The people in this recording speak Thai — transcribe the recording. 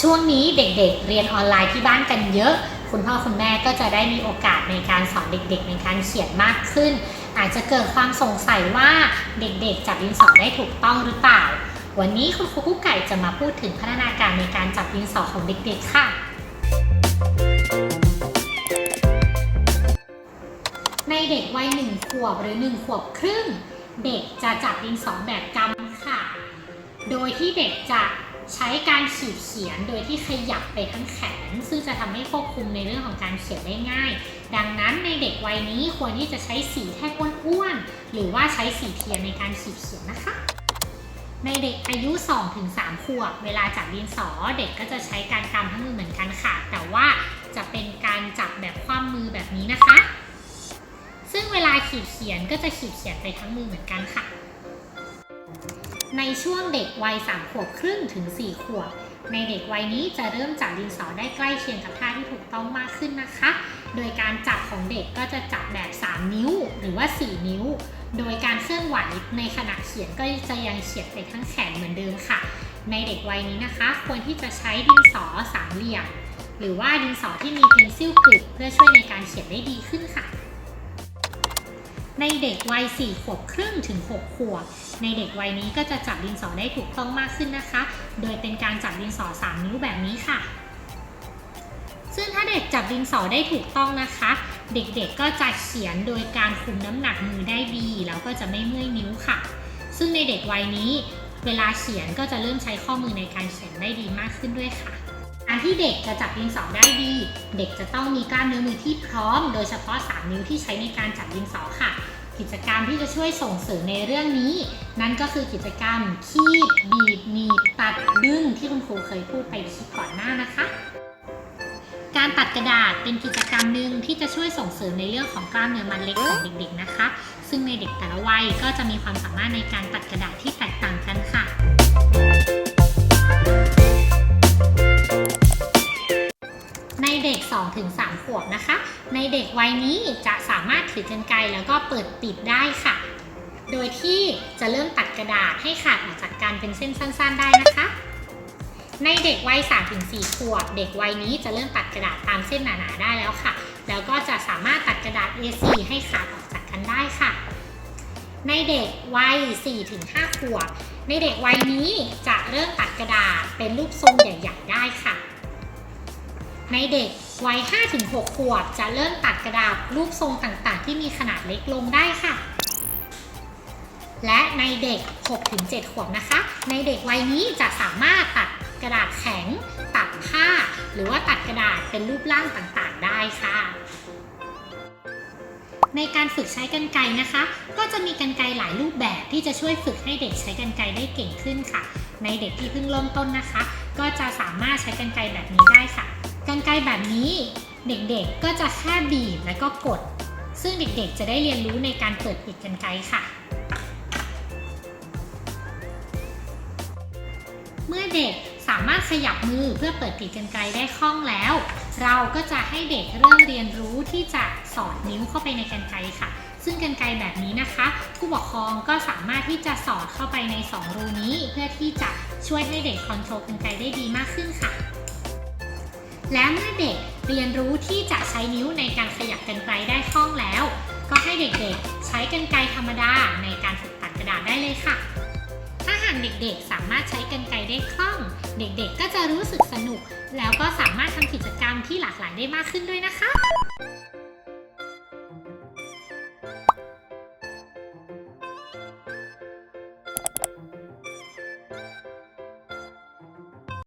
ช่วงนี้เด็กๆเรียนออนไลน์ที่บ้านกันเยอะ คุณพ่อคุณแม่ก็จะได้มีโอกาสในการสอนเด็กๆ ในการเขียนมากขึ้น อาจจะเกิดความสงสัยว่าเด็กๆ จับดินสอได้ถูกต้องหรือเปล่า วันนี้คุณครูกุ๊กไก่จะมาพูดถึงพัฒนาการในการจับดินสอของเด็กๆ ค่ะ ในเด็กวัยหนึ่งขวบหรือหนึ่งขวบครึ่ง เด็กจะจับดินสอแบบกำค่ะ โดยที่เด็กจะ ใช้การขีดเขียนโดยที่ขยับไปทั้งแขน ซึ่งจะทำให้ควบคุมในเรื่องของการเขียนได้ง่าย ดังนั้นในเด็กวัยนี้ควรที่จะใช้สีแท่งอ้วนๆหรือว่าใช้สีเทียนในการขีดเขียนนะคะในเด็กอายุ 2-3 ขวบ เวลาจับดินสอเด็กก็จะใช้การกำทั้งมือเหมือนกันค่ะ แต่ว่าจะเป็นการจับแบบคว่ำมือแบบนี้นะคะ ซึ่งเวลาขีดเขียนก็จะขีดเขียนไปทั้งมือเหมือนกันค่ะ ในช่วงเด็กวัย3ขวบครึ่งถึง 4 ขวบ ในเด็กวัยนี้จะเริ่มจับดินสอได้ใกล้เคียงกับท่าที่ถูกต้องมากขึ้นนะคะ โดยการจับของเด็กก็จะจับแบบ 3 นิ้วหรือว่า 4 นิ้ว โดยการเคลื่อนไหวในขณะเขียนก็จะยังเขียนไปทั้งแขนเหมือนเดิมค่ะ ในเด็กวัยนี้นะคะ ควรที่จะใช้ดินสอสามเหลี่ยมหรือว่าดินสอที่มีเพนซิลกริดเพื่อช่วยในการเขียนได้ดีขึ้นค่ะ ในเด็กวัย 4 ขวบครึ่งถึง 6 ขวบ ในเด็กวัยนี้ก็จะจับดินสอได้ถูกต้องมากขึ้นนะคะ โดยเป็นการจับดินสอ 3 นิ้วแบบนี้ค่ะ ซึ่งถ้าเด็กจับดินสอได้ถูกต้องนะคะ เด็กๆก็จะเขียนโดยการคุมน้ำหนักมือได้ดี แล้วก็จะไม่เมื่อยนิ้วค่ะ ซึ่งในเด็กวัยนี้ เวลาเขียนก็จะเริ่มใช้ข้อมือในการเขียนได้ดีมากขึ้นด้วยค่ะการที่เด็กจะจับดินสอได้ดี เด็กจะต้องมีกล้ามเนื้อมือที่พร้อม โดยเฉพาะ 3 นิ้วที่ใช้ในการจับดินสอค่ะ กิจกรรมที่จะช่วยส่งเสริมในเรื่องนี้ นั่นก็คือกิจกรรมคีบบีบหนีบตัดดึงที่คุณครูเคยพูดไปคลิปก่อนหน้านะคะ การตัดกระดาษเป็นกิจกรรมหนึ่งที่จะช่วยส่งเสริมในเรื่องของกล้ามเนื้อมัดเล็กของเด็กๆนะคะ ซึ่งในเด็กแต่ละวัยก็จะมีความสามารถในการตัดกระดาษที่แต 2-3ถึงขวบนะคะ ในเด็กวัยนี้จะสามารถถือกรรไกรแล้วก็เปิดปิดได้ค่ะ โดยที่จะเริ่มตัดกระดาษให้ขาดออกจากกันเป็นเส้นสั้น ๆ ได้นะคะ ในเด็กวัย3-4ขวบ เด็กวัยนี้จะเริ่มตัดกระดาษตามเส้นหนาๆได้แล้วค่ะ แล้วก็จะสามารถตัดกระดาษ A4 ให้ขาดออกจากกันได้ค่ะในเด็กวัย 4-5 ขวบ ในเด็กวัยนี้จะเริ่มตัดกระดาษเป็นรูปทรงใหญ่ ๆ ได้ค่ะ ในเด็กวัย 5-6 ขวบ จะเริ่มตัดกระดาษรูปทรงต่างๆ ที่มีขนาดเล็กลงได้ค่ะ และในเด็ก 6-7 ขวบนะคะ ในเด็กวัยนี้จะสามารถตัดกระดาษแข็ง ตัดผ้า หรือว่าตัดกระดาษเป็นรูปร่างต่างๆ ได้ค่ะ ในการฝึกใช้กรรไกรนะคะ ก็จะมีกรรไกรหลายรูปแบบที่จะช่วยฝึกให้เด็กใช้กรรไกรได้เก่งขึ้นค่ะ ในเด็กที่เพิ่งเริ่มต้นนะคะ ก็จะสามารถใช้กรรไกรแบบนี้ได้ค่ะ กรรไกแบบนี้เด็กๆก็จะแค่บีบแล้วก็กด ซึ่งเด็กๆจะได้เรียนรู้ในการเปิดปิดกรรไกค่ะ เมื่อเด็กสามารถขยับมือเพื่อเปิดปิดกรรไกได้คล่องแล้ว เราก็จะให้เด็กเริ่มเรียนรู้ที่จะสอดนิ้วเข้าไปในกรรไกค่ะ ซึ่งกรรไกแบบนี้นะคะ ผู้ปกครองก็สามารถที่จะสอดเข้าไปใน 2 รูนี้ เพื่อที่จะช่วยให้เด็กคอนโทรลกรรไกได้ดีมากขึ้นค่ะ และเมื่อเด็กเรียนรู้ที่จะใช้นิ้วในการขยับกันไกรได้คล่องแล้ว ก็ให้เด็กๆ ใช้กันไกรธรรมดาในการฝึกตัดกระดาษได้เลยค่ะ ถ้าหากเด็กๆ สามารถใช้กันไกรได้คล่อง เด็กๆ ก็จะรู้สึกสนุก แล้วก็สามารถทำกิจกรรมที่หลากหลายได้มากขึ้นด้วยนะคะ